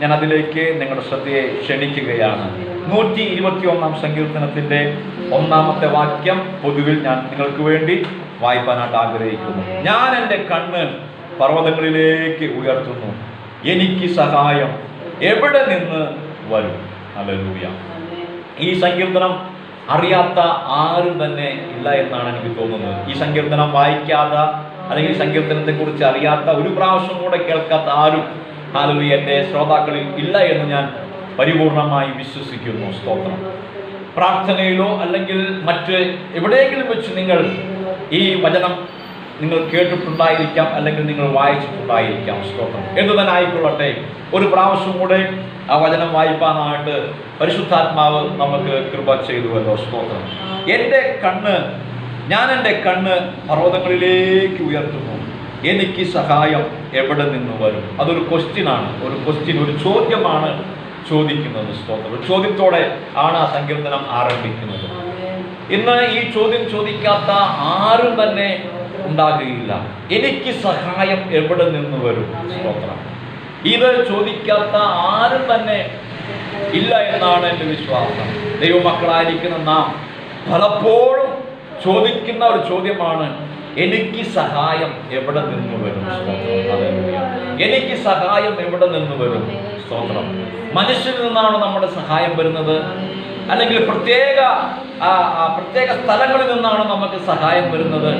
ഞാൻ അതിലേക്ക് നിങ്ങളുടെ ശ്രദ്ധയെ ക്ഷണിക്കുകയാണ്. നൂറ്റി ഇരുപത്തി ഒന്നാം സങ്കീർത്തനത്തിന്റെ ഒന്നാമത്തെ വാക്യം പൊതുവിൽ ഞാൻ നിങ്ങൾക്ക് വേണ്ടി വായിപ്പാനായിട്ട് ആഗ്രഹിക്കുന്നു. ഞാൻ എന്റെ കണ്ണ് പർവതങ്ങളിലേക്ക് ഉയർത്തുന്നു. എനിക്ക് സഹായം എവിടെ നിന്ന് വരും? ഹല്ലേലൂയ. ഈ സങ്കീർത്തനം അറിയാത്ത ആരും തന്നെ ഇല്ല എന്നാണ് എനിക്ക് തോന്നുന്നത്. ഈ സങ്കീർത്തനം വായിക്കാത്ത അല്ലെങ്കിൽ ഈ സങ്കീർത്തനത്തെ കുറിച്ച് അറിയാത്ത ഒരു പ്രാവശ്യം കൂടെ കേൾക്കാത്ത ആരും ഹാലലു എന്റെ ശ്രോതാക്കളിൽ ഇല്ല എന്ന് ഞാൻ പരിപൂർണമായി വിശ്വസിക്കുന്നു. സ്തോത്രം. പ്രാർത്ഥനയിലോ അല്ലെങ്കിൽ മറ്റ് എവിടെയെങ്കിലും വെച്ച് നിങ്ങൾ ഈ വചനം നിങ്ങൾ കേട്ടിട്ടുണ്ടായിരിക്കാം അല്ലെങ്കിൽ നിങ്ങൾ വായിച്ചിട്ടുണ്ടായിരിക്കാം. സ്തോത്രം. എന്തു തന്നെ ആയിക്കൊള്ളട്ടെ ഒരു പ്രാവശ്യം കൂടെ ആ വചനം വായിപ്പാനായിട്ട് പരിശുദ്ധാത്മാവ് നമുക്ക് കൃപ ചെയ്തുവല്ലോ. സ്തോത്രം. എന്റെ കണ്ണ് ഞാൻ എന്റെ കണ്ണ് പർവതങ്ങളിലേക്ക് ഉയർത്തുന്നു. എനിക്ക് സഹായം എവിടെ നിന്ന് വരും? അതൊരു ക്വസ്റ്റ്യനാണ് ഒരു ക്വസ്റ്റ്യൻ ഒരു ചോദ്യമാണ് ചോദിക്കുന്നത് സ്തോത്രം. ഒരു ചോദ്യത്തോടെ ആണ് ആ സങ്കീർത്തനം ആരംഭിക്കുന്നത്. ഇന്ന് ഈ ചോദ്യം ചോദിക്കാത്ത ആരും തന്നെ ഉണ്ടാകുകയില്ല. എനിക്ക് സഹായം എവിടെ നിന്ന് വരും? സ്തോത്രം. ഇത് ചോദിക്കാത്ത ആരും തന്നെ ഇല്ല എന്നാണ് എന്റെ വിശ്വാസം. ദൈവമക്കളായിരിക്കുന്ന നാം പലപ്പോഴും ചോദിക്കുന്ന ഒരു ചോദ്യമാണ് എനിക്ക് സഹായം എവിടെ നിന്ന് വരും? സ്തോത്രം. എനിക്ക് സഹായം എവിടെ നിന്ന് വരും? സ്തോത്രം. മനുഷ്യരിൽ നിന്നാണ് നമ്മുടെ സഹായം വരുന്നത്? അല്ലെങ്കിൽ പ്രത്യേക പ്രത്യേക സ്ഥലങ്ങളിൽ നിന്നാണ് നമുക്ക് സഹായം വരുന്നത്?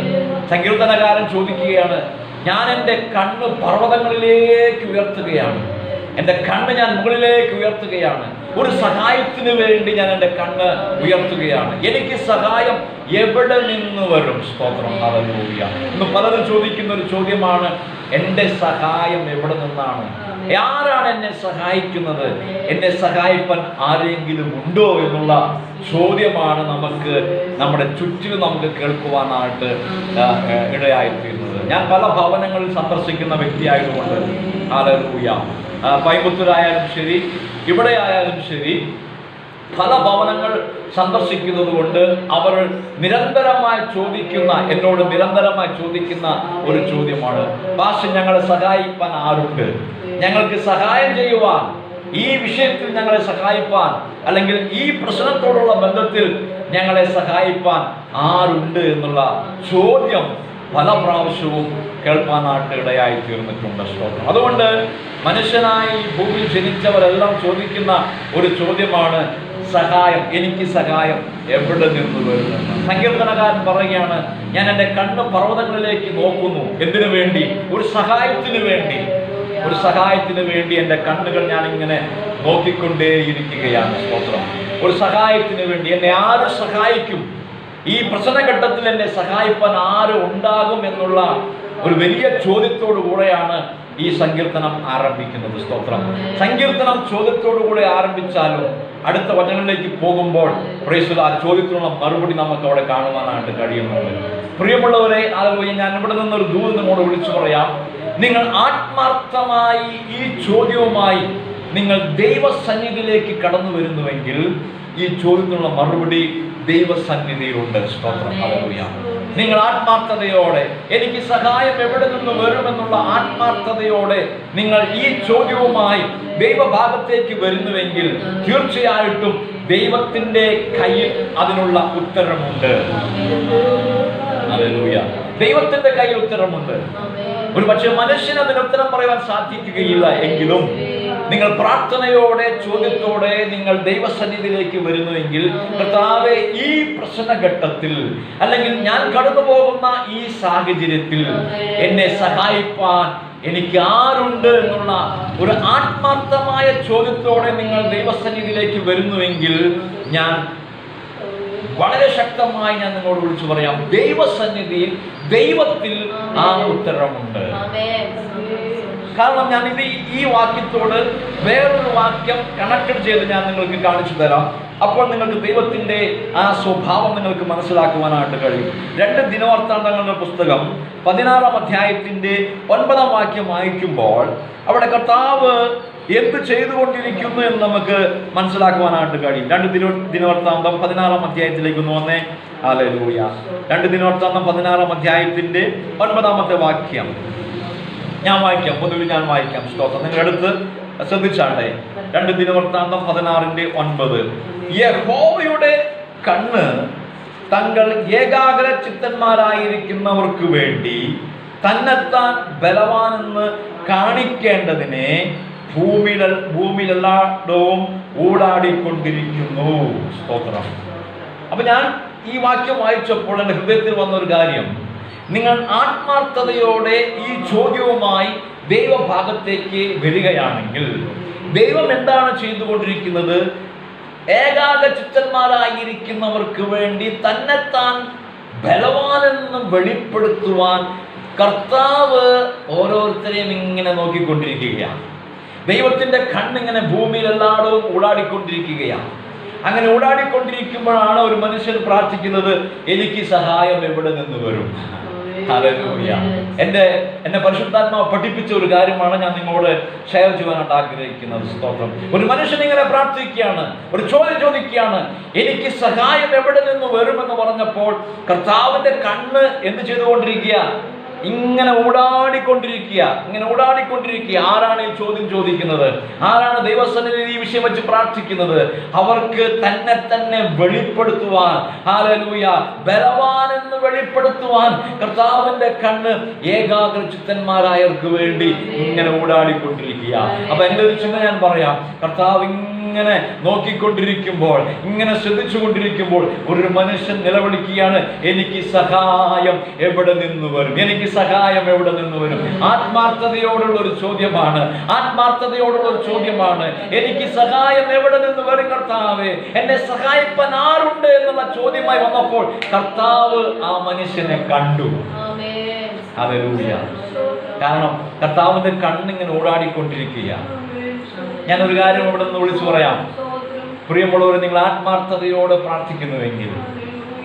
സങ്കീർത്തനകാരൻ ചോദിക്കുകയാണ് ഞാൻ എന്റെ കണ്ണ് പർവതങ്ങളിലേക്ക് ഉയർത്തുകയാണ്. എന്റെ കണ്ണ് ഞാൻ മുകളിലേക്ക് ഉയർത്തുകയാണ്. ഒരു സഹായത്തിന് വേണ്ടി ഞാൻ എന്റെ കണ്ണ് ഉയർത്തുകയാണ്. എനിക്ക് സഹായം എവിടെ നിന്ന് വരും? സ്തോത്രം. ഹല്ലേലൂയ. ഇന്ന് പലരും ചോദിക്കുന്ന ഒരു ചോദ്യമാണ് എന്റെ സഹായം എവിടെ നിന്നാണ്? ആരാണ് എന്നെ സഹായിക്കുന്നത്? എന്നെ സഹായിപ്പാൻ ആരെങ്കിലും ഉണ്ടോ എന്നുള്ള ചോദ്യമാണ് നമുക്ക് നമ്മുടെ ചുറ്റിലും നമുക്ക് കേൾക്കുവാനായിട്ട് ഇടയായിത്തീരുന്നത്. ഞാൻ പല ഭവനങ്ങളിൽ സന്ദർശിക്കുന്ന വ്യക്തിയായതുകൊണ്ട് ഹല്ലേലൂയ. ആ, പൈമുത്തൂരായാലും ശരി ഇവിടെ ആയാലും ശരി പല ഭവനങ്ങൾ സന്ദർശിക്കുന്നത് കൊണ്ട് അവർ നിരന്തരമായി ചോദിക്കുന്ന എന്നോട് നിരന്തരമായി ചോദിക്കുന്ന ഒരു ചോദ്യമാണ്. പാഷ ഞങ്ങളെ സഹായിപ്പാൻ ആരുണ്ട്? ഞങ്ങൾക്ക് സഹായം ചെയ്യുവാൻ ഈ വിഷയത്തിൽ ഞങ്ങളെ സഹായിപ്പാൻ അല്ലെങ്കിൽ ഈ പ്രശ്നത്തോടുള്ള ബന്ധത്തിൽ ഞങ്ങളെ സഹായിപ്പാൻ ആരുണ്ട്? എന്നുള്ള ചോദ്യം പല പ്രാവശ്യവും കേൾപ്പാനായിട്ട് ഇടയായി തീർന്നിട്ടുണ്ട് ശ്ലോകം അതുകൊണ്ട് മനുഷ്യനായി ഭൂമിയിൽ ജനിച്ചവരെല്ലാം ചോദിക്കുന്ന ഒരു ചോദ്യമാണ് സഹായം എനിക്ക് സഹായം എവിടെ നിന്ന് വരുന്നു? സങ്കീർത്തനകാരൻ പറയുകയാണ് ഞാൻ എന്റെ കണ്ണ് പർവതങ്ങളിലേക്ക് നോക്കുന്നു. എന്തിനു വേണ്ടി? ഒരു സഹായത്തിന് വേണ്ടി. ഒരു സഹായത്തിന് വേണ്ടി എന്റെ കണ്ണുകൾ ഞാൻ ഇങ്ങനെ നോക്കിക്കൊണ്ടേയിരിക്കുകയാണ്. സ്തോത്രം. ഒരു സഹായത്തിന് വേണ്ടി. എന്നെ ആര് സഹായിക്കും? ഈ പ്രശ്നഘട്ടത്തിൽ എന്നെ സഹായിപ്പാൻ ആര് ഉണ്ടാകും എന്നുള്ള ഒരു വലിയ ചോദ്യത്തോടു കൂടെയാണ് ഈ സങ്കീർത്തനം ആരംഭിക്കുന്നത് സ്തോത്രം. സങ്കീർത്തനം ചോദ്യത്തോടു കൂടെ ആരംഭിച്ചാലും? അടുത്ത വചനങ്ങളിലേക്ക് പോകുമ്പോൾ പ്രേസുല ആ ചോദ്യത്തിനുള്ള മറുപടി നമുക്ക് അവിടെ കാണുവാനായിട്ട് കഴിയുന്നുണ്ട്. പ്രിയമുള്ളവരെ അതുപോലെ ഞാൻ ഇവിടെ നിന്നൊരു ദൂരം നിങ്ങളോട് വിളിച്ചു പറയാം. നിങ്ങൾ ആത്മാർത്ഥമായി ഈ ചോദ്യവുമായി നിങ്ങൾ ദൈവസന്നിധിയിലേക്ക് കടന്നു വരുന്നുവെങ്കിൽ ഈ ചോദ്യത്തിനുള്ള മറുപടി ദൈവസന്നിധിയിലുണ്ട്. സ്തോത്രം നിങ്ങൾ ആത്മാർത്ഥതയോടെ എനിക്ക് സഹായം എവിടെ നിന്ന് വരുമെന്നുള്ള ആത്മാർത്ഥതയോടെ നിങ്ങൾ ഈ ചോദ്യവുമായി ദൈവഭാഗത്തേക്ക് വരുന്നുവെങ്കിൽ തീർച്ചയായിട്ടും ദൈവത്തിന്റെ കയ്യിൽ അതിനുള്ള ഉത്തരമുണ്ട്. ദൈവത്തിന്റെ കയ്യിൽ ഉത്തരമുണ്ട്. ഒരു പക്ഷേ മനുഷ്യന് അതിന് ഉത്തരം പറയാൻ സാധിക്കുകയില്ല എങ്കിലും നിങ്ങൾ പ്രാർത്ഥനയോടെ ചോദ്യത്തോടെ നിങ്ങൾ ദൈവസന്നിധിയിലേക്ക് വരുന്നുവെങ്കിൽ കർത്താവെ ഈ പ്രശ്നഘട്ടത്തിൽ അല്ലെങ്കിൽ ഞാൻ കടന്നു പോകുന്ന ഈ സാഹചര്യത്തിൽ എന്നെ സഹായിപ്പാൻ എനിക്ക് ആരുണ്ട് എന്നുള്ള ഒരു ആത്മാർത്ഥമായ ചോദ്യത്തോടെ നിങ്ങൾ ദൈവസന്നിധിയിലേക്ക് വരുന്നുവെങ്കിൽ ഞാൻ വളരെ ശക്തമായി ഞാൻ നിങ്ങളോട് വിളിച്ചു പറയാം. ദൈവസന്നിധിയിൽ ദൈവത്തിൽ ആ ഉത്തരമുണ്ട്. കാരണം ഞാൻ ഇത് ഈ- വാക്യത്തോട് വേറൊരു വാക്യം കണക്ട് ചെയ്ത് ഞാൻ നിങ്ങൾക്ക് കാണിച്ചു തരാം. അപ്പോൾ നിങ്ങൾക്ക് ദൈവത്തിന്റെ ആ സ്വഭാവം നിങ്ങൾക്ക് മനസ്സിലാക്കുവാനായിട്ട് കഴിയും. രണ്ട് ദിനവർത്താന്തങ്ങളുടെ പുസ്തകം പതിനാറാം അധ്യായത്തിന്റെ ഒൻപതാം വാക്യം വായിക്കുമ്പോൾ അവിടെ കർത്താവ് എന്ത് ചെയ്തുകൊണ്ടിരിക്കുന്നു എന്ന് നമുക്ക് മനസ്സിലാക്കുവാനായിട്ട് കഴിയും. രണ്ട് ദിന ദിനവൃത്താന്തം പതിനാറാം അധ്യായത്തിലേക്ക് ഒന്ന് വന്നേ. ഹല്ലേലൂയ. രണ്ട് ദിനവൃത്താന്തം പതിനാറാം അധ്യായത്തിന്റെ ഒൻപതാമത്തെ വാക്യം. ഞാൻ വായിക്കാം. പൊതുവിൽ ഞാൻ വായിക്കാം. സ്തോത്രം. നിങ്ങൾ അടുത്ത് ശ്രദ്ധിച്ചാട്ടെ രണ്ട് ദിനവൃത്താന്തം പതിനാറിന്റെ ഒൻപത്. യഹോവയുടെ കണ്ണ് തങ്ങൾ ഏകാഗ്ര ചിത്തന്മാരായിരിക്കുന്നവർക്ക് വേണ്ടി തന്നെത്താൻ ബലവാനെന്ന് കാണിക്കേണ്ടതിനെ ഭൂമിയിൽ ഭൂമിയിലെല്ലായിടവും ഊടാടിക്കൊണ്ടിരിക്കുന്നു. സ്തോത്രം. അപ്പൊ ഞാൻ ഈ വാക്യം വായിച്ചപ്പോൾ എന്റെ ഹൃദയത്തിൽ വന്ന ഒരു കാര്യം. നിങ്ങൾ ആത്മാർത്ഥതയോടെ ഈ ചോദ്യവുമായി ദൈവഭാഗത്തേക്ക് വരികയാണെങ്കിൽ ദൈവം എന്താണ് ചെയ്തുകൊണ്ടിരിക്കുന്നത്? ഏകാഗ ചിത്തന്മാരായിരിക്കുന്നവർക്ക് വേണ്ടി തന്നെത്താൻ ബലവാനെന്ന് വെളിപ്പെടുത്തുവാൻ കർത്താവ് ഓരോരുത്തരെയും ഇങ്ങനെ നോക്കിക്കൊണ്ടിരിക്കുകയാണ്. ദൈവത്തിന്റെ കണ്ണിങ്ങനെ ഭൂമിയിൽ എല്ലായിടവും ഊടാടിക്കൊണ്ടിരിക്കുകയാണ്. അങ്ങനെ ഊടാടിക്കൊണ്ടിരിക്കുമ്പോഴാണ് ഒരു മനുഷ്യൻ പ്രാർത്ഥിക്കുന്നത് എനിക്ക് സഹായം എവിടെ നിന്ന് വരും? എന്റെ എന്റെ പരിശുദ്ധാത്മാവ് പഠിപ്പിച്ച ഒരു കാര്യമാണ് ഞാൻ നിങ്ങളോട് ഷെയർ ചെയ്യാനായിട്ട് ആഗ്രഹിക്കുന്നത്. സ്തോത്രം. ഒരു മനുഷ്യൻ ഇങ്ങനെ പ്രാർത്ഥിക്കുകയാണ് ഒരു ചോദ്യം ചോദിക്കുകയാണ് എനിക്ക് സഹായം എവിടെ നിന്ന് വരുമെന്ന് പറഞ്ഞപ്പോൾ കർത്താവിന്റെ കണ്ണ് എന്ത് ചെയ്തുകൊണ്ടിരിക്കുക ഇങ്ങനെ ഊടാടിക്കൊണ്ടിരിക്കുക ഇങ്ങനെ ഊടാടിക്കൊണ്ടിരിക്കുക ആരാണ് ഈ ചോദ്യം ചോദിക്കുന്നത്? ആരാണ് ദൈവസ്വനിൽ ഈ വിഷയം വെച്ച് പ്രാർത്ഥിക്കുന്നത്? അവർക്ക് തന്നെ തന്നെ വെളിപ്പെടുത്തുവാൻ ബലവാൻ എന്ന് വെളിപ്പെടുത്തുവാൻ കർത്താവിന്റെ കണ്ണ് ഏകാഗ്ര ചിത്തന്മാരായവർക്ക് വേണ്ടി ഇങ്ങനെ ഊടാടിക്കൊണ്ടിരിക്കുക അപ്പൊ എന്റെ ഒരു ചിന്ത ഞാൻ പറയാം. കർത്താവ് ഇങ്ങനെ നോക്കിക്കൊണ്ടിരിക്കുമ്പോൾ ഇങ്ങനെ ശ്രദ്ധിച്ചു കൊണ്ടിരിക്കുമ്പോൾ ഒരു മനുഷ്യൻ നിലവിളിക്കുകയാണ് എനിക്ക് സഹായം എവിടെ നിന്ന് വരും? എനിക്ക് സഹായം എവിടെ നിന്ന് വരും ആത്മാർത്ഥതയോടുള്ള ഒരു ചോദ്യമാണ്. ആത്മാർത്ഥതയോടുള്ള ഒരു ചോദ്യമാണ്. എനിക്ക് സഹായം എവിടെ നിന്ന് വരും കർത്താവ്? എന്നെ സഹായിപ്പാൻ ആരുണ്ട് എന്നുള്ള ചോദ്യമായി വന്നപ്പോൾ കർത്താവ് ആ മനുഷ്യനെ കണ്ടു. ഹല്ലേലൂയ. കാരണം കർത്താവിന്റെ കണ്ണിങ്ങനെ ഓടാടിക്കൊണ്ടിരിക്കുകയാണ് ഞാൻ ഒരു കാര്യം ഇവിടെ നിന്ന് വിളിച്ചു പറയാം. പ്രിയമുള്ളവർ നിങ്ങൾ ആത്മാർത്ഥതയോടെ പ്രാർത്ഥിക്കുന്നുവെങ്കിൽ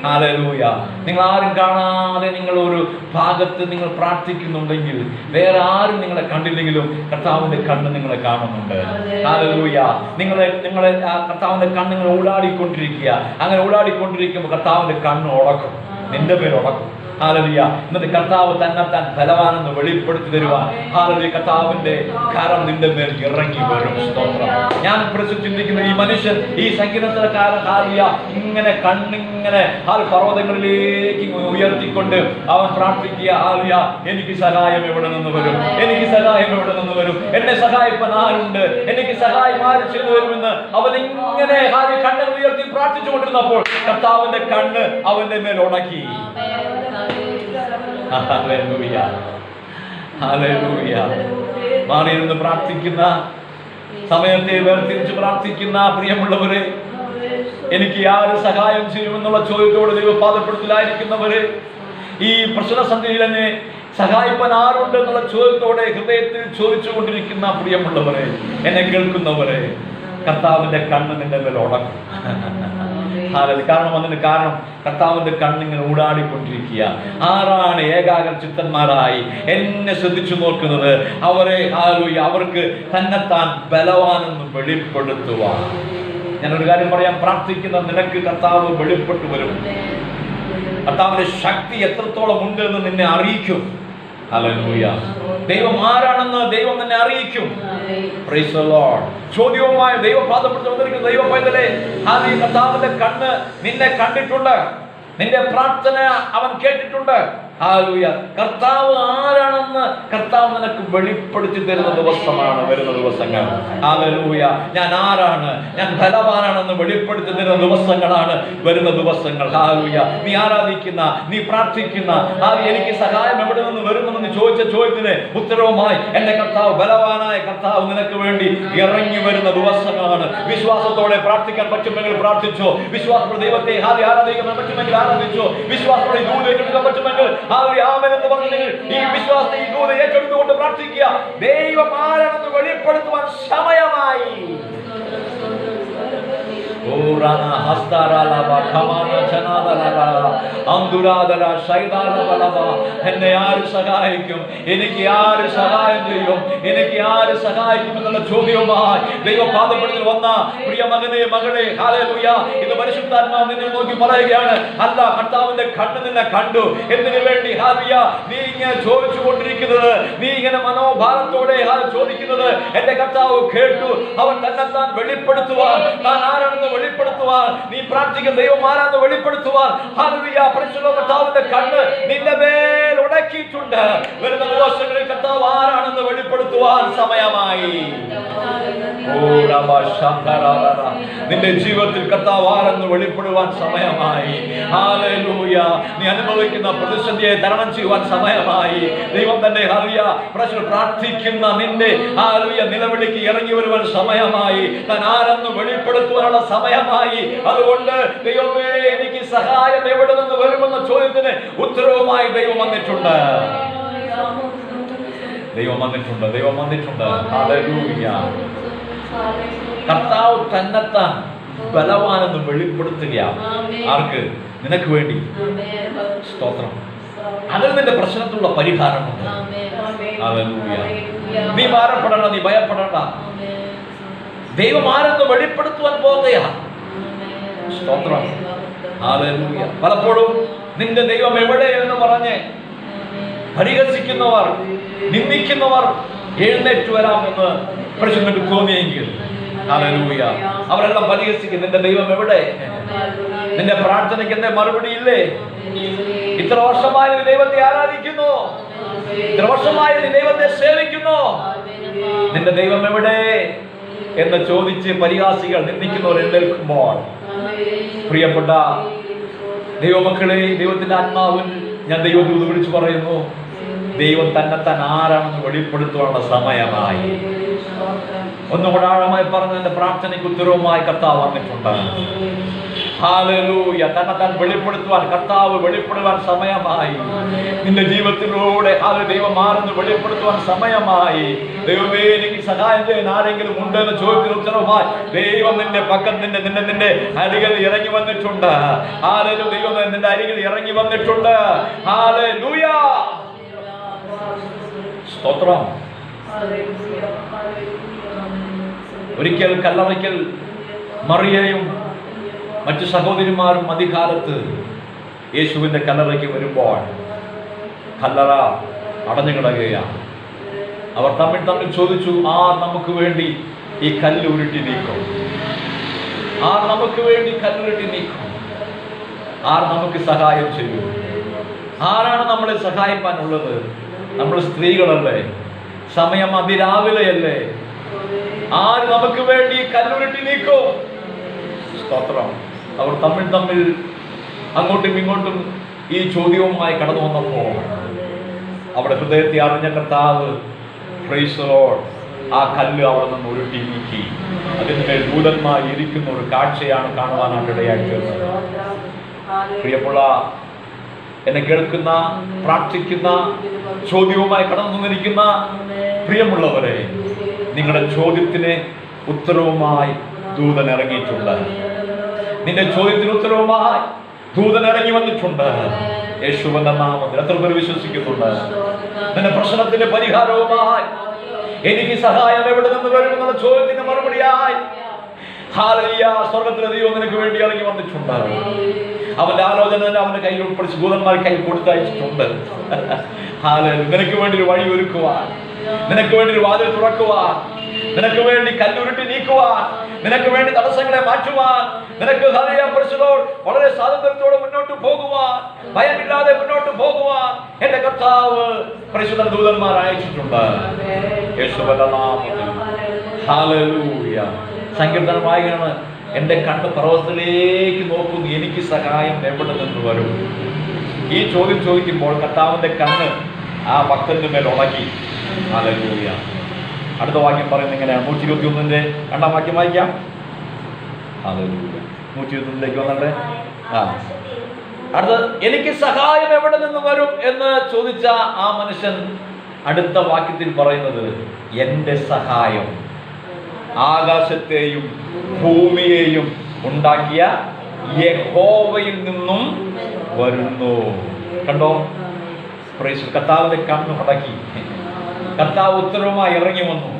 ഹാലലൂയ നിങ്ങൾ ആരും കാണാതെ നിങ്ങൾ ഒരു ഭാഗത്ത് നിങ്ങൾ പ്രാർത്ഥിക്കുന്നുണ്ടെങ്കിൽ വേറെ ആരും നിങ്ങളെ കണ്ടില്ലെങ്കിലും കർത്താവിന്റെ കണ്ണ് നിങ്ങളെ കാണുന്നുണ്ട്. ഹാലലൂയ നിങ്ങളെ നിങ്ങളെ ആ കർത്താവിന്റെ കണ്ണ് നിങ്ങൾ ഊടാടിക്കൊണ്ടിരിക്കുക. അങ്ങനെ ഊടാടിക്കൊണ്ടിരിക്കുമ്പോൾ കർത്താവിന്റെ കണ്ണ് ഉടക്കും നിന്റെ പേര് ഉടക്കും ഹാലലിയ എന്നിട്ട് കർത്താവ് തന്നെത്താൻ ബലവാനെന്ന് വെളിപ്പെടുത്തി തരുവാൻ. ഹാലലിയ കർത്താവിന്റെ കരം നിന്റെ മേൽ ഇറങ്ങി വരും. ഞാൻ പ്രശ്നം ചിന്തിക്കുന്ന ഈ മനുഷ്യൻ ഈ സംഗീതത്തിലക്കാരൻ ഹാലിയ ഇങ്ങനെ കണ്ണിങ്ങനെ ഹാൽ പർവതങ്ങളിലേക്ക് ഉയർത്തിക്കൊണ്ട് അവൻ പ്രാർത്ഥിക്കുക ഹാലിയ എനിക്ക് സഹായം എവിടെ നിന്ന് വരും? എനിക്ക് സഹായം എവിടെ നിന്ന് വരും? എന്നെ സഹായിപ്പാൻ ആരുണ്ട് എനിക്ക് സഹായം ആര് ചെയ്തു വരുമെന്ന് അവൻ ഇങ്ങനെ ഹാലി കണ്ണുകൾ ഉയർത്തി പ്രാർത്ഥിച്ചുകൊണ്ടിരുന്നപ്പോൾ കർത്താവിന്റെ കണ്ണ് അവന്റെ മേൽ ഉണക്കി. മാറിയിരുന്ന് പ്രാർത്ഥിക്കുന്ന സമയത്തെ വേർതിരിച്ച് പ്രാർത്ഥിക്കുന്ന പ്രിയമുള്ളവരെ എനിക്ക് ആര് സഹായം ചെയ്യുമെന്നുള്ള ചോദ്യത്തോട് ദൈവപാദപ്പെടുത്തലായിരിക്കുന്നവര് ഈ പ്രശ്നസന്ധിയിൽ എന്നെ സഹായിപ്പാൻ ആരുണ്ട് എന്നുള്ള ചോദ്യത്തോടെ ഹൃദയത്തിൽ ചോദിച്ചുകൊണ്ടിരിക്കുന്ന പ്രിയമുള്ളവരെ എന്നെ കേൾക്കുന്നവരെ കർത്താവിന്റെ കണ്ണ് നിന്റെ ഹാലലി കാരണം അതിന് കാരണം കർത്താവിന്റെ കണ്ണിങ്ങനെ ഊടാടിക്കൊണ്ടിരിക്കുക. ആരാണ് ഏകാഗ്ര ചിത്തന്മാരായി എന്നെ ശ്രദ്ധിച്ചു നോക്കുന്നത് അവരെ അവർക്ക് തന്നെത്താൻ ബലവാനെന്ന് വെളിപ്പെടുത്തുവാൻ. ഞാനൊരു കാര്യം പറയാം. പ്രാർത്ഥിക്കുന്ന നിനക്ക് കർത്താവ് വെളിപ്പെട്ടു വരും. കർത്താവിന്റെ ശക്തി എത്രത്തോളം ഉണ്ട് എന്ന് നിന്നെ അറിയിക്കും. ഹല്ലേലൂയ ദൈവം ആരാണെന്ന് ദൈവം തന്നെ അറിയിക്കും. ചോദ്യവുമായി ദൈവപാദപ്പെട്ട് വന്നിരിക്കുന്ന. ദൈവ പൈതലെ ആദ്യ കർത്താവിന്റെ കണ്ണ് നിന്നെ കണ്ടിട്ടുണ്ട്. നിന്റെ പ്രാർത്ഥന അവൻ കേട്ടിട്ടുണ്ട്. ഹാലൂയ. കർത്താവ് ആരാണെന്ന് കർത്താവ് നിനക്ക് വെളിപ്പെടുത്തി തരുന്ന ദിവസമാണ് വരുന്ന ദിവസങ്ങൾ. ഹാലൂയ. ഞാൻ ആരാണ്? ഞാൻ ബലവാനാണെന്ന് വെളിപ്പെടുത്തി തരുന്ന ദിവസങ്ങളാണ് വരുന്ന ദിവസങ്ങൾ. ഹാലൂയ. നീ ആരാധിക്കുന്ന നീ പ്രാർത്ഥിക്കുന്ന ആ എനിക്ക് സഹായം എവിടെ നിന്ന് വരുമെന്ന് ചോദിച്ച ചോദ്യത്തിന് ഉത്തരവുമായി എന്റെ കർത്താവ് ബലവാനായ കർത്താവ് നിനക്ക് വേണ്ടി ഇറങ്ങി വരുന്ന ദിവസങ്ങളാണ്. വിശ്വാസത്തോടെ പ്രാർത്ഥിക്കാൻ പറ്റുമെങ്കിൽ പ്രാർത്ഥിച്ചോ. വിശ്വാസത്തോടെ ദൈവത്തെ ആദ്യം ആരാധിക്കാൻ പറ്റുമെങ്കിൽ ആരാധിച്ചോ. വിശ്വാസത്തോടെ പറ്റുമെങ്കിൽ ഈ ദൂത് ഏറ്റെടുത്തുകൊണ്ട് പ്രാർത്ഥിക്കുക. ദൈവം ആരാണെന്ന് വെളിപ്പെടുത്തുവാൻ സമയമായി. ഖമാന ചനാദ ലാല അന്തുരാതര ശൈതാന ബലമ എന്നെ ആര് സഹായിക്കും എനിക്ക് ആര് സഹായം ചെയ്യും എനിക്ക് ആര് സഹായിക്കും എന്നുള്ള ചോദ്യവുമായി ദൈവപാദപ്പെടുത്തിൽ വന്ന പ്രിയ മകനെ മകളെ ഹാലലുയ ഇത് പരിശുദ്ധാത്മാവ് നിന്നെ നോക്കി പറയുകയാണ്. അല്ല കർത്താവിന്റെ കണ്ണ് നിന്നെ കണ്ടു. എന്തിനു വേണ്ടി? ഹാലിയ നീ ഇങ്ങനെ ചോദിച്ചു കൊണ്ടിരിക്കുന്നത് നീ ഇങ്ങനെ മനോഭാരത്തോടെ ചോദിക്കുന്നത് എന്റെ കർത്താവ് കേട്ടു. അവൻ തന്നെത്താൻ വെളിപ്പെടുത്തുവാൻ. താൻ ആരാണെന്ന് വെളിപ്പെടുത്തുവാൻ നീ പ്രാർത്ഥിക്കുന്ന ദൈവം ആരാണെന്ന് വെളിപ്പെടുത്തുവാൻ ഹാലലുയ കർത്താവിന്റെ കണ്ണ് നിന്റെ മേൽ ഉടക്കിയിട്ടുണ്ട് വരുന്ന ദിവസങ്ങളിൽ കർത്താവ് ആരാണെന്ന് വെളിപ്പെടുത്തുവാൻ സമയമായി. നിന്റെ ജീവിതത്തിൽ കത്താവാരെന്ന് വെളിപ്പെടുവാൻ സമയമായി. നീ അനുഭവിക്കുന്ന പ്രതിസന്ധിയെ തരണം ചെയ്യുവാൻ സമയമായി. ദൈവം തന്നെ അറിയ പ്രശ്നം പ്രാർത്ഥിക്കുന്ന നിന്റെ ഹാലൂയ നിലവിളിക്ക് ഇറങ്ങി വരുവാൻ സമയമായി. താൻ ആരെന്ന് വെളിപ്പെടുത്തുവാനുള്ള സമയമായി. അതുകൊണ്ട് ദൈവമേ എനിക്ക് സഹായം എവിടെ നിന്ന് വരുമെന്ന ചോദ്യത്തിന് ഉത്തരവുമായി ദൈവം വന്നിട്ടുണ്ട്. ദൈവം വന്നിട്ടുണ്ട് ദൈവം വന്നിട്ടുണ്ട്. കർത്താവ് തന്നെത്താൻ ബലവാനെന്ന് വെളിപ്പെടുത്തുകയാണ്. ആർക്ക്? നിനക്ക് വേണ്ടി. സ്തോത്രം. അതിൽ നിന്റെ പ്രശ്നത്തിലുള്ള പരിഹാരമുണ്ട്. നീ ഭാരപ്പെടണ്ട നീ ഭയപ്പെടണ്ട. ദൈവം ആരെന്ന് വെളിപ്പെടുത്തുവാൻ പോകുകയാ. സ്തോത്രം. പലപ്പോഴും നിന്റെ ദൈവം എവിടെ എന്ന് പറഞ്ഞ് പരിഹസിക്കുന്നവർ നിന്ദിക്കുന്നവർ എഴുന്നേറ്റ് വരാമെന്ന് പരിശുദ്ധക്ക് തോന്നിയെങ്കിൽ. അവരെല്ലാം പരിഹസിക്കും നിന്റെ ദൈവം എവിടെ? നിന്റെ പ്രാർത്ഥനയ്ക്ക് എന്റെ മറുപടി ഇല്ലേ? ഇത്ര വർഷമായി ദൈവത്തെ ആരാധിക്കുന്നു? ഇത്ര വർഷമായി ദൈവത്തെ സേവിക്കുന്നു? നിന്റെ ദൈവം എവിടെ? എന്ന് ചോദിച്ച് പരിഹാസികൾ നിന്ദിക്കുന്നവർ എഴുന്നേൽക്കുമ്പോൾ പ്രിയപ്പെട്ട ദൈവമക്കളെ ദൈവത്തിന്റെ ആത്മാവിൽ ഞാൻ ദൈവദൂത് വിളിച്ചു പറയുന്നു. ദൈവം തന്നെ തന്നെ ആരാണെന്ന് വെളിപ്പെടുത്തുവാനുള്ള സമയമായി. ഒന്നും കൂടെ ആഴമായി പറഞ്ഞ എന്റെ പ്രാർത്ഥനയ്ക്ക് ഉത്തരവുമായി കർത്താവ് വന്നിട്ടുണ്ട്. ഹാലലൂയ തന്നെ താൻ വെളിപ്പെടുത്തുവാൻ കർത്താവ് വെളിപ്പെടുവാൻ സമയമായി. നിന്റെ ജീവിതത്തിലൂടെ ഹാല ദൈവം ആരെന്ന് വെളിപ്പെടുത്തുവാൻ സമയമായി. ദൈവമേ എനിക്ക് സഹായം ചെയ്യാൻ ആരെങ്കിലും ഉണ്ട് എന്ന് ചോദ്യത്തിന് ഉത്തരവുമായി. ദൈവം നിന്റെ പക്കം നിന്റെ നിന്റെ അരികിൽ ഇറങ്ങി വന്നിട്ടുണ്ട്. ഹാലലു ദൈവം നിന്റെ അരികിൽ ഇറങ്ങി വന്നിട്ടുണ്ട്. ഹാലലൂയ സ്തോത്രം. ഒരിക്കൽ കല്ലറയ്ക്കൽ മറിയയും മറ്റു സഹോദരിമാരും അധികാലത്ത് യേശുവിന്റെ കല്ലറയ്ക്ക് വരുമ്പോൾ കല്ലറ അടഞ്ഞു കിടക്കുകയാണ്. അവർ തമ്മിൽ തമ്മിൽ ചോദിച്ചു ആ നമുക്ക് വേണ്ടി ഈ കല്ല് ഉരുട്ടി നീക്കും. ആ നമുക്ക് വേണ്ടി കല്ലുരുട്ടി നീക്കും. ആർ നമുക്ക് സഹായം ചെയ്യും. ആരാണ് നമ്മളെ സഹായിക്കാനുള്ളത് നമ്മൾ സ്ത്രീകളല്ലേ. സമയം അതിരാവിലെയല്ലേ? ആര് നമുക്ക് വേണ്ടി കല്ലുരുട്ടി നീക്കും? സ്തോത്രം. അവർ തമ്മിൽ തമ്മിൽ അങ്ങോട്ടും ഇങ്ങോട്ടും ഈ ചോദ്യവുമായി കടന്നു വന്നപ്പോൾ അവിടെ ഹൃദയത്തെ അറിഞ്ഞ കർത്താവ് ആ കല്ല് അവിടെ നിന്ന് ഉരുട്ടി നീക്കി. അതിന്മേൽ ഭൂതന്മാർ ഇരിക്കുന്ന ഒരു കാഴ്ചയാണ് കാണുവാനായിട്ട് ഇടയാക്കിയത് പ്രിയപ്പുള്ള എന്നെ കേൾക്കുന്ന പ്രാർത്ഥിക്കുന്ന ചോദ്യവുമായി കടന്നു തന്നിരിക്കുന്ന പ്രിയമുള്ളവരെ നിങ്ങളുടെ ചോദ്യത്തിന് ഉത്തരവുമായി ദൂതൻ ഇറങ്ങിയിട്ടുണ്ട്. നിന്റെ ചോദ്യത്തിന് ഉത്തരവുമായി ദൂതൻ ഇറങ്ങി വന്നിട്ടുണ്ട്. യേശുവിന്റെ നാമത്തിൽ എത്ര പേർ വിശ്വസിക്കുന്നുണ്ട്? നിന്റെ പ്രശ്നത്തിന്റെ പരിഹാരവുമായി എനിക്ക് സഹായം എവിടെ നിന്ന് വരുമെന്ന ചോദ്യത്തിന് മറുപടിയായി. ഹാലയ്യ സ്വർഗത്തിലെ ദൈവം നിനക്ക് വേണ്ടി ഇറങ്ങി വന്നിട്ടുണ്ട്. അവന്റെ ആലോചന തന്നെ അവന്റെ കയ്യിൽ ഉൾപ്പെടുത്തി ഭൂതന്മാർ കയ്യിൽ കൊടുത്തയച്ചിട്ടുണ്ട്. നിനക്ക് വേണ്ടി ഒരു വഴി ഒരുക്കുവാൻ. നിനക്ക് വേണ്ടി ഒരു വാതിൽ തുറക്കുവാൻ. നിനക്ക് വേണ്ടി കല്ലുരുട്ടി നീക്കുവാൻ. നിനക്ക് വേണ്ടി തടസ്സങ്ങളെ മാറ്റുവാൻ. നിനക്ക് വളരെ സ്വാതന്ത്ര്യത്തോടെ മുന്നോട്ട് പോകുവാൻ. ഭയമില്ലാതെ മുന്നോട്ട് പോകുവാൻ എന്റെ കർത്താവ് പരിശുദ്ധ ദൂതന്മാർ അയച്ചിട്ടുണ്ട്. യേശുബലനാമത്തിൽ സങ്കീർത്തനം വായിക്കണം എന്റെ കണ്ണ് പർവതത്തിലേക്ക് നോക്കുന്നു എനിക്ക് സഹായം എവിടെ നിന്ന് വരും? ഈ ചോദ്യം ചോദിക്കുമ്പോൾ കർത്താവിന്റെ കണ്ണ് ആ ഭക്തന്റെ മേൽ ഉണക്കി. അലൂയ അടുത്ത വാക്യം പറയുന്നത് എങ്ങനെയാണ്? നൂറ്റി ഇരുപത്തി ഒന്നിന്റെ രണ്ടാം വാക്യം വായിക്കാം. അലൂയ നൂറ്റി ഇരുപത്തി ഒന്നിലേക്ക് വന്നിട്ട്. ആ. അടുത്ത എനിക്ക് സഹായം എവിടെ നിന്ന് വരും എന്ന് ചോദിച്ച ആ മനുഷ്യൻ അടുത്ത വാക്യത്തിൽ പറയുന്നത് എന്റെ സഹായം. ആകാശത്തെയും ഭൂമിയെയും ഉണ്ടാക്കിയ യഹോവയിൽ നിന്നും വരുന്നു. കണ്ടോ? പ്രൈസ് കർത്താവിന്റെ കണ്ണ് മടക്കി. കർത്താവ് ഉത്തരവുമായി ഇറങ്ങി വന്നു.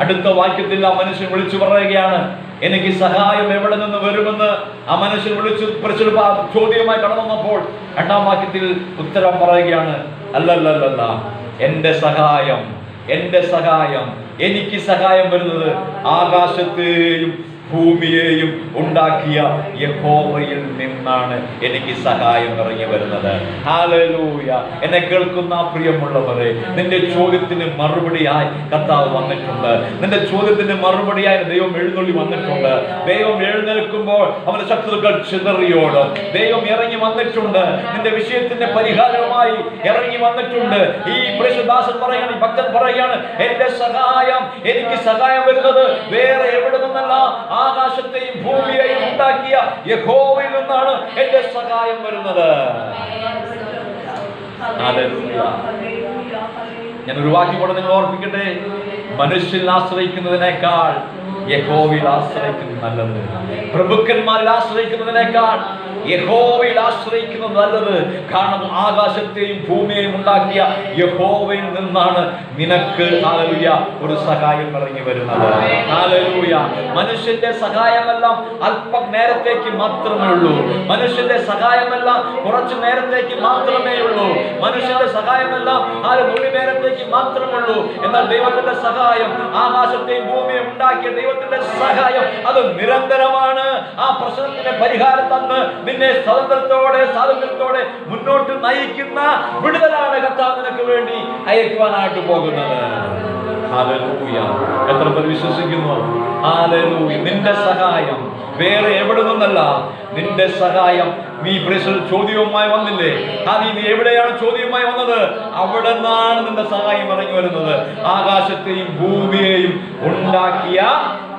അടുത്ത വാക്യത്തിൽ ആ മനുഷ്യൻ വിളിച്ചു പറയുകയാണ് എനിക്ക് സഹായം എവിടെ നിന്ന് വരുമെന്ന്? ആ മനുഷ്യൻ വിളിച്ചു പ്രശ്ന ചോദ്യമായി കടന്നു വന്നപ്പോൾ രണ്ടാം വാക്യത്തിൽ ഉത്തരം പറയുകയാണ് അല്ലല്ലല്ല എന്റെ സഹായം എന്റെ സഹായം എനിക്ക് സഹായം വരുന്നത് ആകാശത്തെയും ഭൂമിയെയും ഉണ്ടാക്കിയ യഹോവയിൽ നിന്നാണ് എനിക്ക് സഹായം ഇറങ്ങി വരുന്നത്. ഹാലലൂയ എന്നെ കേൾക്കുന്ന പ്രിയമുള്ളവരെ നിന്റെ ചോദ്യത്തിന് മറുപടിയായി കർത്താവ് വന്നിട്ടുണ്ട്. നിന്റെ ചോദ്യത്തിന് മറുപടിയായി ദൈവം എഴുന്നള്ളി വന്നിട്ടുണ്ട്. ദൈവം എഴുന്നേൽക്കുമ്പോൾ അവന്റെ ശത്രുക്കൾ ചിതറിയോട്. ദൈവം ഇറങ്ങി വന്നിട്ടുണ്ട്. നിന്റെ വിഷയത്തിന്റെ പരിഹാരമായി ഇറങ്ങി വന്നിട്ടുണ്ട്. ഈ പ്രേഷദാസൻ പറയാണ് ഭക്തൻ പറയാണ് എന്റെ സഹായം എനിക്ക് സഹായം വരുന്നത് വേറെ എവിടെ നിന്നല്ല. ആകാശത്തെയും ഭൂമിയെയും ഉണ്ടാക്കിയ യഹോവയിൽ നിന്നാണ് എന്റെ സഹായം വരുന്നത്. ഞാൻ ഒരു വാക്യം കൂടെ നിങ്ങൾ ഓർപ്പിക്കട്ടെ? മനുഷ്യൻ ആശ്രയിക്കുന്നതിനേക്കാൾ യഹോവിൽ ആശ്രയിക്കുന്നത് നല്ലത്. പ്രഭുക്കന്മാരിൽ ആശ്രയിക്കുന്നതിനേക്കാൾ യഹോവയിൽ ആശ്രയിക്കുന്നത് നല്ലത്. കാരണം ആകാശത്തെയും ഭൂമിയെയും ഉണ്ടാക്കിയ യഹോവയിൽ നിന്നാണ് നിനക്ക് ആലൂയ ഒരു സഹായം ഇറങ്ങി വരുന്നത്. മനുഷ്യന്റെ സഹായമെല്ലാം അല്പം നേരത്തേക്ക് മാത്രമേ ഉള്ളൂ. മനുഷ്യന്റെ സഹായമെല്ലാം കുറച്ചു നേരത്തേക്ക് മാത്രമേ ഉള്ളൂ. മനുഷ്യന്റെ സഹായമെല്ലാം ആ ഒരു നേരത്തേക്ക് മാത്രമേ ഉള്ളൂ. എന്നാൽ ദൈവത്തിന്റെ സഹായം ആകാശത്തെയും ഭൂമിയെയും ഉണ്ടാക്കിയ ദൈവത്തിന്റെ സഹായം അത് നിരന്തരമാണ്. ആ പ്രശ്നത്തിന്റെ പരിഹാരം തന്ന് നിന്നെ സ്വതന്ത്രത്തോടെ സ്വാതന്ത്ര്യത്തോടെ മുന്നോട്ട് നയിക്കുന്ന വിടുതലാണ് കർത്താവ് നിനക്ക് വേണ്ടി അയക്കുവാനായിട്ട് പോകുന്നത്. എത്ര പേർ വിശ്വസിക്കുന്നു? നിന്റെ സഹായം വേറെ എവിടെ നിന്നല്ല. നിന്റെ സഹായം നീ പ്രശ്നം ചോദ്യവുമായി വന്നില്ലേ? അത് നീ എവിടെയാണ് ചോദ്യവുമായി വന്നത്? അവിടെ നിന്നാണ് നിന്റെ സഹായം ഇറങ്ങി വരുന്നത്. ആകാശത്തെയും ഭൂമിയെയും ഉണ്ടാക്കിയ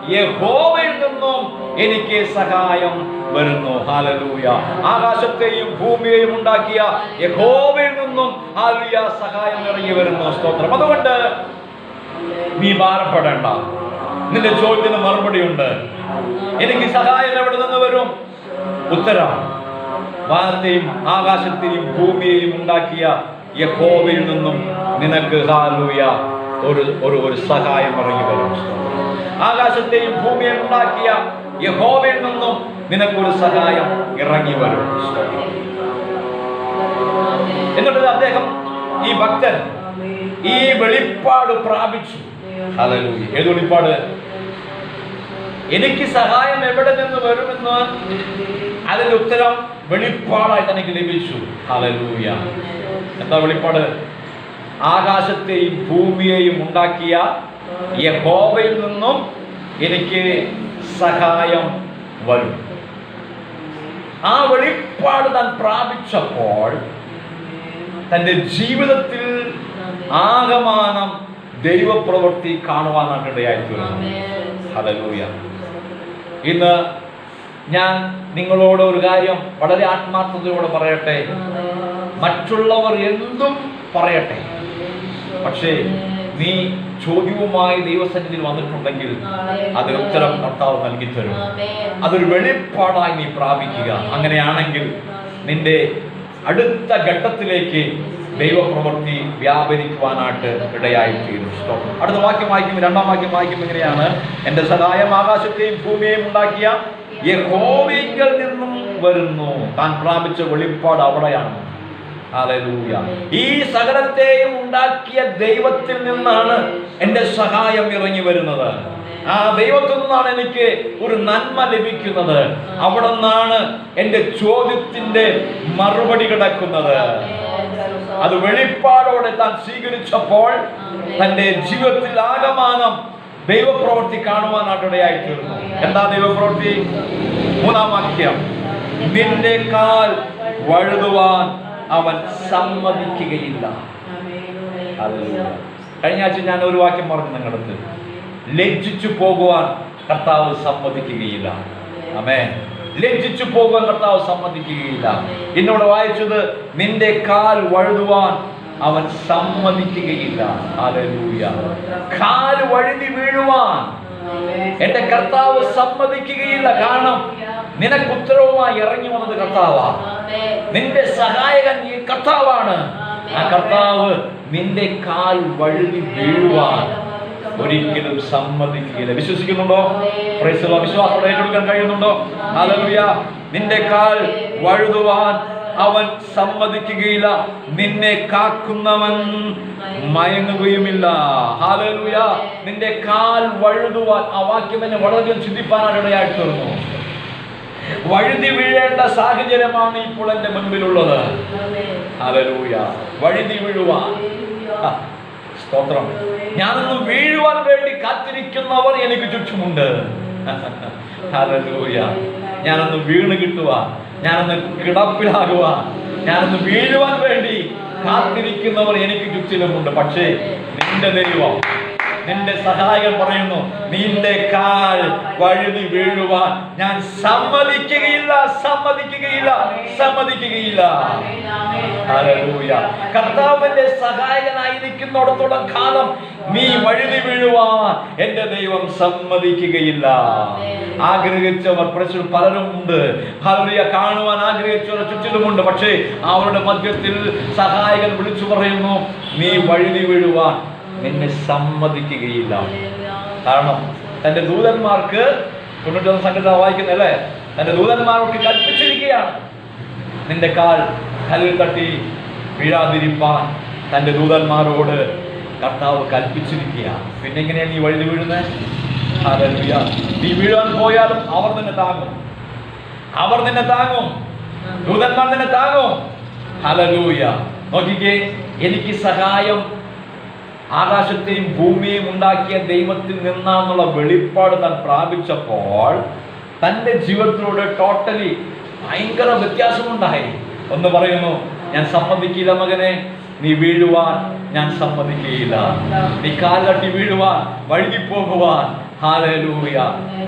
യഹോവയിൽ നിന്നും എനിക്ക് സഹായം വരുന്നു. ഹാലലൂയ ആകാശത്തെയും ഭൂമിയെയും ഉണ്ടാക്കിയ യഹോവയിൽ നിന്നും ഹാലൂയ സഹായം ഇറങ്ങി വരുന്നു. സ്തോത്രം. അതുകൊണ്ട് നീ ഭാരപ്പെടേണ്ട. നിന്റെ ചോദ്യത്തിന് മറുപടി ഉണ്ട്. എനിക്ക് സഹായം എവിടെ നിന്ന് വരും? ഉത്തരം. വാനത്തെയും ആകാശത്തെയും ഭൂമിയെയും ഉണ്ടാക്കിയ യഹോവയിൽ നിന്നും നിനക്ക് ഹാലൂയ ഒരു ഒരു സഹായം ഇറങ്ങി വരും. ആകാശത്തെയും ഭൂമിയെയും ഉണ്ടാക്കിയ യഹോവയിൽ നിന്നും നിനക്കൊരു സഹായം ഇറങ്ങി വരും. എന്നിട്ട് അദ്ദേഹം ഈ ഭക്തൻ ഈ വെളിപ്പാട് പ്രാപിച്ചു. ഏത് വെളിപ്പാട്? എനിക്ക് സഹായം എവിടെ നിന്ന് വരുമെന്ന് അതിന്റെ ഉത്തരം വെളിപ്പാടായി തനിക്ക് ലഭിച്ചു. ഹല്ലേലൂയ. എന്താ വെളിപ്പാട്? ആകാശത്തെയും ഭൂമിയെയും ഉണ്ടാക്കിയ യഹോവയിൽ നിന്നും എനിക്ക് സഹായം വരും. ആ വെളിപ്പാട് താൻ പ്രാപിച്ചപ്പോൾ തന്റെ ജീവിതത്തിൽ ആകമാനം ദൈവപ്രവൃത്തി കാണുവാനായിട്ടിടയായി തീർന്നു ഹല്ലേലൂയ. ഇന്ന് ഞാൻ നിങ്ങളോട് ഒരു കാര്യം വളരെ ആത്മാർത്ഥതയോടെ പറയട്ടെ. മറ്റുള്ളവർ എന്തും പറയട്ടെ. പക്ഷേ നീ ചോദ്യവുമായി ദൈവസന്നിധിയിൽ വന്നിട്ടുണ്ടെങ്കിൽ അതിന് ഉത്തരം കർത്താവ് നൽകി തരും അതൊരു വെളിപ്പാടായി നീ പ്രാപിക്കുക. അങ്ങനെയാണെങ്കിൽ നിന്റെ അടുത്ത ഘട്ടത്തിലേക്ക് ദൈവപ്രവൃത്തി വ്യാപരിക്കുവാനായിട്ട് ഇടയായി തീരും അടുത്ത വാക്യം വായിക്കും. രണ്ടാം വാക്യം വായിക്കും. എങ്ങനെയാണ്? എന്റെ സഹായം ആകാശത്തെയും ഭൂമിയെയും ഉണ്ടാക്കിയ യഹോവയിൽ നിന്നും വരുന്നു. താൻ പ്രാപിച്ച വെളിപ്പാട് അവിടെയാണ്. ഈ സകലത്തെയും ഉണ്ടാക്കിയ ദൈവത്തിൽ നിന്നാണ് എന്റെ സഹായം ഇറങ്ങി വരുന്നത്. ആ ദൈവത്തിൽ നിന്നാണ് എനിക്ക് ഒരു നന്മ ലഭിക്കുന്നത്. അവിടെ നിന്നാണ് എന്റെ ചോദ്യത്തിന്റെ മറുപടി കിടക്കുന്നത്. അത് വെളിപ്പാടോടെ താൻ സ്വീകരിച്ചപ്പോൾ തന്റെ ജീവിതത്തിൽ ആകമാനം ദൈവപ്രവൃത്തി കാണുവാനായിട്ടിടയായി തീർന്നു എന്താ ദൈവപ്രവൃത്തി? മൂന്നാം വാക്യം. നിന്റെ കാൽ വഴുതുവാൻ അവൻ സമ്മതിക്കുകയില്ല. കഴിഞ്ഞ ആഴ്ച ഞാൻ ഒരു വാക്യം പറഞ്ഞു നിങ്ങളുടെ അടുത്ത്. ലജ്ജിച്ചു പോകുവാൻ കർത്താവ് സമ്മതിക്കുകയില്ല. അമേ ലജ്ജിച്ചു പോകുവാൻ കർത്താവ് സമ്മതിക്കുകയില്ല. എന്നോട് വായിച്ചത് നിന്റെ കാൽ വഴുതുവാൻ അവൻ സമ്മതിക്കുകയില്ല. കാൽ വഴുതി വീഴുവാൻ എന്റെ കർത്താവ് സമ്മതിക്കുകയില്ല. കാരണം നിനക്ക് ഉത്തരവുമായി ഇറങ്ങി വന്നത് കർത്താവാ. നിന്റെ സഹായകൻ ഈ കർത്താവാണ്. ആ കർത്താവ് നിന്റെ കാൽ വഴുതി വീഴുവാൻ ഒരിക്കലും സമ്മതിക്കുകയില്ല. വിശ്വസിക്കുന്നുണ്ടോ? പ്രൈസ് വിശ്വാസം Lord. വിശ്വാസത്തോടെ ഏറ്റെടുക്കാൻ കഴിയുന്നുണ്ടോ? അതല്ല നിന്റെ കാൽ വഴുതുവാൻ അവൻ സമ്മതിക്കുകയില്ല. നിന്നെ കാക്കുന്നവൻ മയങ്ങുകയുമില്ല. ഹാലലൂയ നിന്റെ കാൽ വഴുതുവാൻ ആ വാക്യം എന്നെ വളരെയധികം ചിന്തിപ്പാനാണ് ഇടയായി തീർന്നു വഴുതി വീഴേണ്ട സാഹചര്യമാണ് ഇപ്പോൾ എന്റെ മുൻപിലുള്ളത്. ഹല്ലേലൂയ. വഴുതി വീഴുവാൻ. സ്തോത്രം. ഞാനൊന്ന് വീഴുവാൻ വേണ്ടി കാത്തിരിക്കുന്നവർ എനിക്ക് ചുറ്റുമുണ്ട്. ഹല്ലേലൂയ. ഞാനൊന്ന് വീണ് കിട്ടുവാൻ. ഞാനൊന്ന് കിടപ്പിലാകുക. ഞാനൊന്ന് വീഴുവാൻ വേണ്ടി കാത്തിരിക്കുന്നവർ എനിക്ക് ചുറ്റിലുമുണ്ട്. പക്ഷേ നിന്റെ ദൈവം നിന്റെ സഹായകൻ പറയുന്നു നിന്റെ കാൽ വഴുതി വീഴുവാൻ ഞാൻ സമ്മതിക്കുകയില്ല സമ്മതിക്കുകയില്ല സമ്മതിക്കുകയില്ല. കർത്താവിന്റെ സഹായകനായിരിക്കുന്നിടത്തോളം കാലം നീ വഴുതി വീഴുവാൻ എന്റെ ദൈവം സമ്മതിക്കുകയില്ല. ആഗ്രഹിച്ചവർ പ്രശ്നം പലരും ഉണ്ട് ഹല്ലേലൂയ. കാണുവാൻ ആഗ്രഹിച്ചവർ ചുറ്റിലുമുണ്ട്. പക്ഷേ അവരുടെ മധ്യത്തിൽ സഹായകൻ വിളിച്ചു പറയുന്നു നീ വഴുതി വീഴുവാൻ നിന്നെ സമ്മതിക്കുകയില്ല. കാരണം തന്റെ ദൂതന്മാർക്ക് തൊണ്ണൂറ്റൊന്ന് സംഘടന വായിക്കുന്നല്ലേ തന്റെ ദൂതന്മാർക്ക് കൽപ്പിച്ചിരിക്കുകയാണ്. നിന്റെ കാൽ കല്ലിൽ തട്ടി വീഴാതിരിപ്പാൻ തന്റെ ദൂതന്മാരോട് കർത്താവ് കൽപ്പിച്ചിരിക്കുകയാണ്. പിന്നെ എങ്ങനെയാണ് നീ വഴുതി വീഴുന്നത്. നീ വീഴാൻ പോയാലും അവർ നിന്നെ താങ്ങും. അവർ നിന്നെ താങ്ങും. ദൂതന്മാർ നിന്നെ താങ്ങും. ഹലലൂയ നോക്കിക്കേ എനിക്ക് സഹായം ആകാശത്തെയും ഭൂമിയെയും ഉണ്ടാക്കിയ ദൈവത്തിൽ നിന്നാന്നുള്ള വെളിപ്പാട് താൻ പ്രാപിച്ചപ്പോൾ തന്റെ ജീവിതത്തിലൂടെ ടോട്ടലി ഭയങ്കര വ്യത്യാസമുണ്ടായി. ഒന്ന് പറയുന്നു ഞാൻ സമ്മതിക്കില്ല മകനെ നീ വീഴുവാൻ ഞാൻ സമ്മതിക്കുകയില്ല. നീ കാലട്ടി വീഴുവാൻ വഴുകിപ്പോകുവാൻ ഹാലലൂയ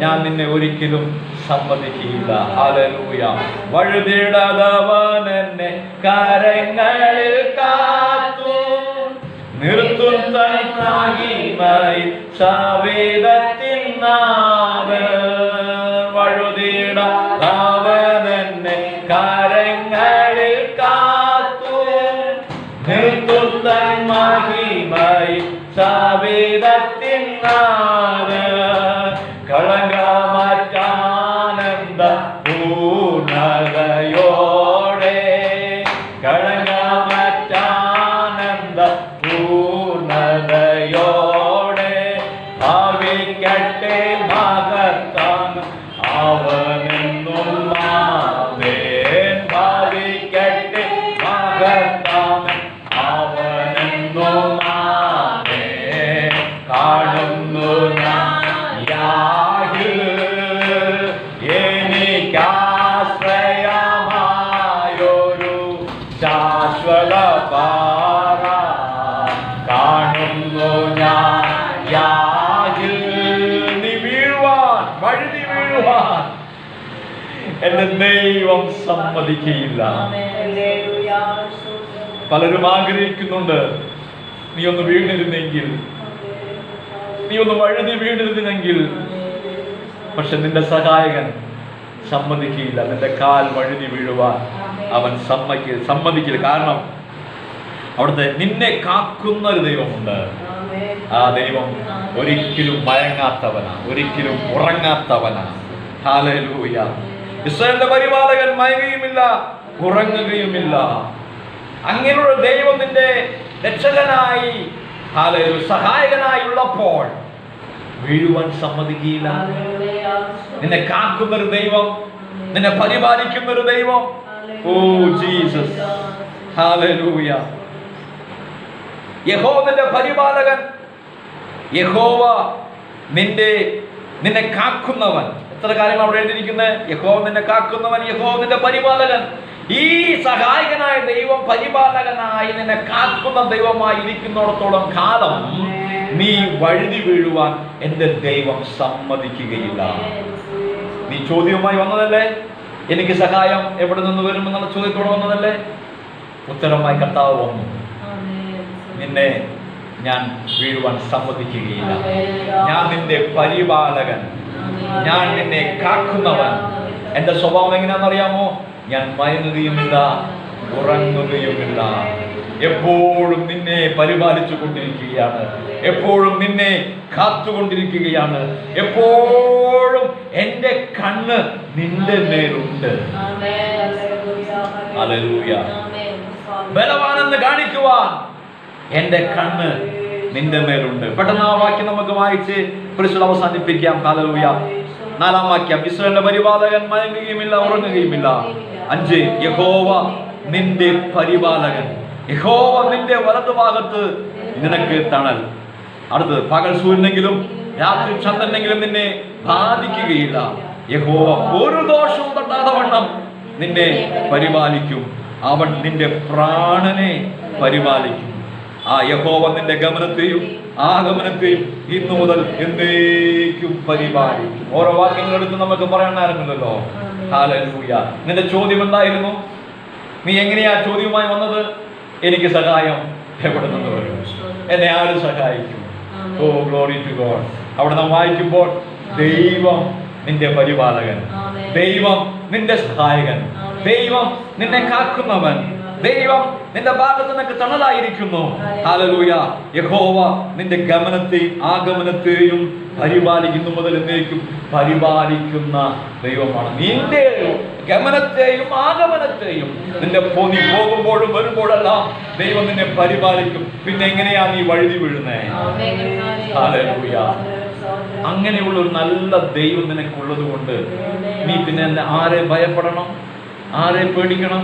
ഞാൻ നിന്നെ ഒരിക്കലും സമ്മതിക്കുകയില്ല. ഹാലലൂയ വഴുതിടതവൻ എന്നെ കാത്തു നിർത്തും തനിക്കായി സവേദത്തിനാവ് വഴുതിട അവനെന്നെ കരങ്ങളിൽ കാത്തു. നിർത്തും തൻ മഹിമൈ സവേദത്തിനാവ് എന്റെ ദൈവം സമ്മതിക്കയില്ല. പലരും ആഗ്രഹിക്കുന്നുണ്ട് നീ ഒന്ന് വീണിരുന്നെങ്കിൽ നീ ഒന്ന് വഴുതി വീണിരുന്നെങ്കിൽ. പക്ഷെ നിന്റെ സഹായകൻ സമ്മതിക്കില്ല നിന്റെ കാൽ വഴുതി വീഴുവാൻ അവൻ സമ്മതി സമ്മതിക്കില്ല. കാരണം അവിടുത്തെ നിന്നെ കാക്കുന്ന ഒരു ദൈവമുണ്ട്. ആ ദൈവം ഒരിക്കലും മയങ്ങാത്തവനാ ഒരിക്കലും ഉറങ്ങാത്തവനാ. ഹാലലൂയ ഇസ്രായേലിന്റെ പരിപാലകൻ മയങ്ങുകയുമില്ല ഉറങ്ങുകയുമില്ല. അങ്ങനെയുള്ള ദൈവം നിന്റെ രക്ഷകനായി സഹായകനായി ഉള്ളപ്പോൾ വീഴുവാൻ സമ്മതിക്കുകയില്ല. നിന്നെ കാക്കുന്ന ഒരു ദൈവം നിന്നെ പരിപാലിക്കുന്ന ഒരു ദൈവം. O Jesus. ഹാലലൂയ. യഹോവന്റെ പരിപാലകൻ. യഹോവ നിന്റെ നിന്നെ കാക്കുന്നവൻ. എത്ര കാര്യങ്ങൾ അവിടെ എഴുതിയിരിക്കുന്നത് യഹോ നിന്നെ കാക്കുന്നവൻ യഹോ നിന്റെ പരിപാലകൻ. ഈ സഹായകനായ ദൈവം പരിപാലകനായി നിന്നെ കാക്കുന്ന ദൈവമായി ഇരിക്കുന്നിടത്തോളം കാലം നീ വഴുതി വീഴുവാൻ എന്റെ ദൈവം സമ്മതിക്കുകയില്ല. നീ ചോദ്യവുമായി വന്നതല്ലേ? എനിക്ക് സഹായം എവിടെ നിന്ന് വരുമെന്നുള്ള ചോദ്യത്തോടെ വന്നതല്ലേ? ഉത്തരമായി കർത്താവ് വന്നു. നിന്നെ ഞാൻ വീഴുവാൻ സമ്മതിക്കുകയില്ല. ഞാൻ നിന്റെ പരിപാലകൻ. ഞാൻ നിന്നെ കാക്കുന്നവൻ. എന്റെ സ്വഭാവം എങ്ങനെയാണെന്നറിയാമോ? ഞാൻ മയങ്ങുകയുമില്ല ഉറങ്ങുകയുമില്ല. എപ്പോഴും നിന്നെ പരിപാലിച്ചു കൊണ്ടിരിക്കുകയാണ് എപ്പോഴും നിന്നെ കാത്തുകൊണ്ടിരിക്കുകയാണ്. എപ്പോഴും എന്റെ കണ്ണ് നിന്റെ മേലുണ്ട്. ബലവാനെന്ന് കാണിക്കുവാൻ എന്റെ കണ്ണ് നിന്റെ മേലുണ്ട്. പെട്ടെന്ന് ആ വാക്യം നമുക്ക് വായിച്ച് പരിശുദ്ധ അവസാനിപ്പിക്കാം. കാലലൂയ നാലാം വാക്യം. ഇസ്രായേലിന്റെ പരിപാലകൻ മയങ്ങുകയുമില്ല ഉറങ്ങുകയുമില്ല. അഞ്ച് യഹോവ നിന്റെ പരിപാലകൻ. യഹോവ നിന്റെ വലതുഭാഗത്ത് നിനക്ക് തണൽ. അടുത്തത് പകൽ സൂര്യനെങ്കിലും രാത്രി ചന്ദ്രനെങ്കിലും നിന്നെ ബാധിക്കുകയില്ല. യഹോവ ഒരു ദോഷവും തട്ടാതെ വണ്ണം നിന്നെ പരിപാലിക്കും. അവൻ നിന്റെ പ്രാണനെ പരിപാലിക്കും. ആ യഹോവ നിന്റെ ഗമനത്തെയും ആഗമനത്തെയും ഇന്നു മുതൽ എന്നേക്കും പരിപാലിക്കും. ഓരോ വാക്യങ്ങൾ എടുത്ത് നമുക്ക് പറയണമായിരുന്നല്ലോ ഹാലൂയ നിന്റെ ചോദ്യം എന്തായിരുന്നു? നീ എങ്ങനെയാ ചോദ്യവുമായി വന്നത്? എനിക്ക് സഹായം എവിടെ നിന്ന് വരും എന്നെ ആര് സഹായിക്കും? ഓ ഗ്ലോറി ടു ഗോഡ് അവിടെ നാം വായിക്കുമ്പോൾ ദൈവം നിന്റെ പരിപാലകൻ. ദൈവം നിന്റെ സഹായകൻ. ദൈവം നിന്നെ കാക്കുന്നവൻ. ദൈവം നിന്റെ ഭാഗത്ത് നിനക്ക് തണലായിരിക്കുന്നു. ഹാലലൂയ യഹോവ നിന്റെ ഗമനത്തെ ആഗമനത്തെയും പരിപാലിക്കുന്നു മുതൽ എന്നേക്കും പരിപാലിക്കുന്ന ദൈവമാണ്. നിന്റെ ഗമനത്തെയും ആഗമനത്തെയും നിന്റെ നീ പോകുമ്പോഴും വരുമ്പോഴെല്ലാം ദൈവം നിന്നെ പരിപാലിക്കും. പിന്നെ എങ്ങനെയാ നീ വഴുതി വീഴുന്നേ. അങ്ങനെയുള്ള ഒരു നല്ല ദൈവം നിനക്കുള്ളത് കൊണ്ട് നീ പിന്നെ ആരെ ഭയപ്പെടണം? ആരെ പേടിക്കണം?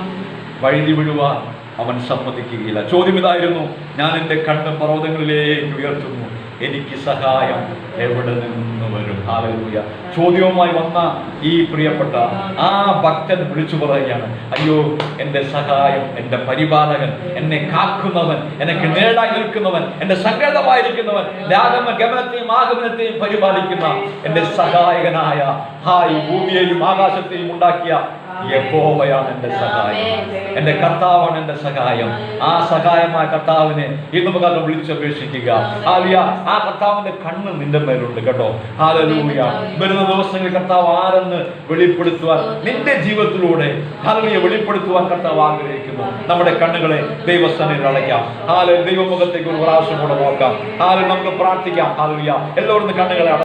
വഴുതി വിടുവാൻ അവൻ സമ്മതിക്കുകയില്ല. ചോദ്യം ഇതായിരുന്നു. ഞാൻ എന്റെ കണ്ണ് പർവതങ്ങളിലേക്ക് ഉയർത്തുന്നു. എനിക്ക് സഹായം എവിടെ നിന്ന് വരും? ഹാലൂയ ചോദ്യവുമായി വന്ന ഈ പ്രിയപ്പെട്ട ആ ഭക്തൻ വിളിച്ചു പറയുകയാണ് അയ്യോ എന്റെ സഹായം എന്റെ പരിപാലകൻ എന്നെ കാക്കുന്നവൻ എനിക്ക് നേടാൻ നിൽക്കുന്നവൻ എന്റെ സങ്കേതമായിരിക്കുന്നവൻ രാഗമ ഗമനത്തെയും ആഗമനത്തെയും പരിപാലിക്കുന്ന എന്റെ സഹായകനായ ഹായ് ഭൂമിയെയും ആകാശത്തെയും ഉണ്ടാക്കിയ യഹോവയാണ് എന്റെ സഹായം. എന്റെ കർത്താവാണ് എന്റെ സഹായം. ആ സഹായമായ കർത്താവിനെ ഇന്ന് നമുക്ക് വിളിച്ചപേക്ഷിക്കുക. ആലിയ ആ കർത്താവിന്റെ കണ്ണ് നിന്റെ മേലുണ്ട് കേട്ടോ. ഹാലലൂയ. വരുന്ന ദിവസങ്ങളിൽ കർത്താവ് ആരെന്ന് വെളിപ്പെടുത്തുവാൻ നിന്റെ ജീവിതത്തിലൂടെ ഹാലലിയ വെളിപ്പെടുത്തുവാൻ കർത്താവ് ആഗ്രഹിക്കുന്നു. നമ്മുടെ കണ്ണുകളെ ദൈവസ്ഥാനിൽ അടയ്ക്കാം. ഹാല ദൈവമുഖത്തേക്ക് ഒരു പ്രാവശ്യം കൂടെ നോക്കാം. ഹാല നമുക്ക് പ്രാർത്ഥിക്കാം. ഹാലലിയ എല്ലാവരും കണ്ണുകളെ